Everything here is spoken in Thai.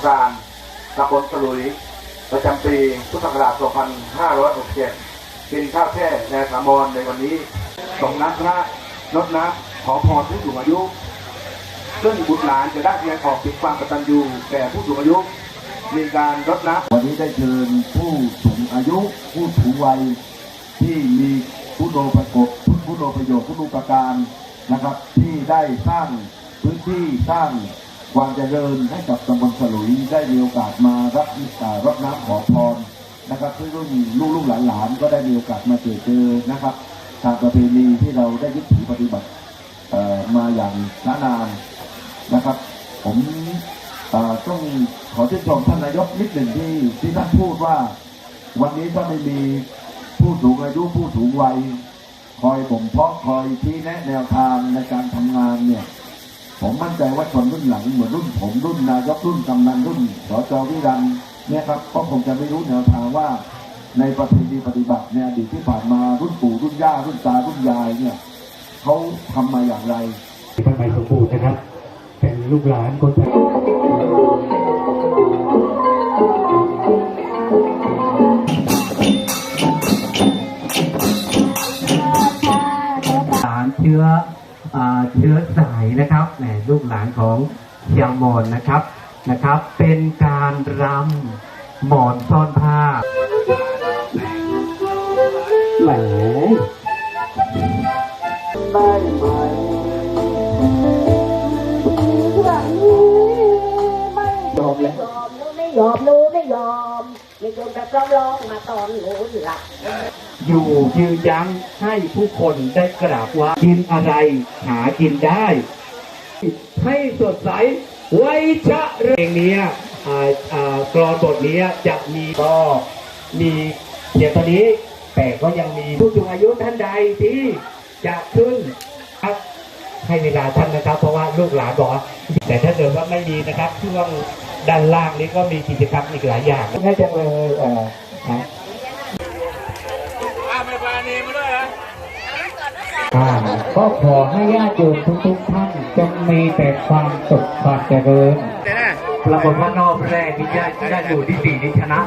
การตำบลสลุย ประจำปีพุทธศักราช 2567เป็นข้าวแช่ในสามรในวันนี้ส่งน้ำพระลดน้ำขอพรผู้สูงอายุ ซึ่งบุตรหลานจะได้แสดงออกถึงความกตัญญูแก่ผู้สูงอายุ มีการรดน้ำวันนี้ได้เชิญผู้สูงอายุ ผู้สูงวัยที่มีผู้โดประกบผู้โดประโยชน์ผู้ดูประการนะครับ ที่ได้สร้างพื้นที่สร้างความเจริญให้กับตำบล สลุยได้มีโอกาสมารับอ่ารดน้ำขอพรนะครับเพื่อรุ่นลูกลูกหลานๆก็ได้มีโอกาสมาเจอเจอนะครับตามประเพณีที่เราได้ยึดถือปฏิบัติมาอย่างช้านานนะครับ ผมต้องขอชื่นชมท่านนายกนิดหนึ่งที่ที่ท่านพูดว่า วันนี้ถ้าไม่มีผู้สูงอายุผู้สูงวัย คอยบ่มเพาะคอยชี้แนะแนวทางในการทำงานเนี่ย ผมมั่นใจว่าคนรุ่นหลังเหมือนรุ่นผมรุ่นนายกรุ่นกำนันรุ่นสจวิรันเนี่ยครับก็คงจะไม่รู้แนวทางว่า ในประเพณีปฏิบัติในอดีตที่ผ่านมารุ่นปู่รุ่นย่ารุ่นตารุ่นยายเนี่ยเขาทำมาอย่างไรพระใบสมบูรณ์นะครับ เป็นลูกหลานคนไทยหลานเชื้ออ่า เชื้อสายนะครับแหมลูกหลานของเชียงมอนนะครับนะครับ เป็นการรำหมอนซ่อนผ้าแหมย ยอมหนูไม่ยอมไม่ยอมกับร้องร้องมาตอนหนูหลับอยู่ยืนยั้งให้ผู้คนได้กราบว่ากินอะไรหากินได้ ให้สดใสไว้ชะเรื่องนี้อ่าอ่ากรอนบทนี้จะมีก็มีเพียงตอนนี้แต่ก็ยังมีผู้สูงอายุท่านใดที่จะขึ้นครับให้เวลาท่านนะครับ เพราะว่าลูกหลานบอกแต่ถ้าเกิดว่าไม่มีนะครับช่วง ด้านล่างนี้ก็มีกิจกรรมอีกหลายอย่างให้จังเลยเอ่อนะอ่าก็ขอให้ญาติโยมทุกๆท่านจงมีแต่ความสุขความเจริญปรากฏว่านอกแรกนี่ญาติญาติอยู่ที่สี่นี่ชนะ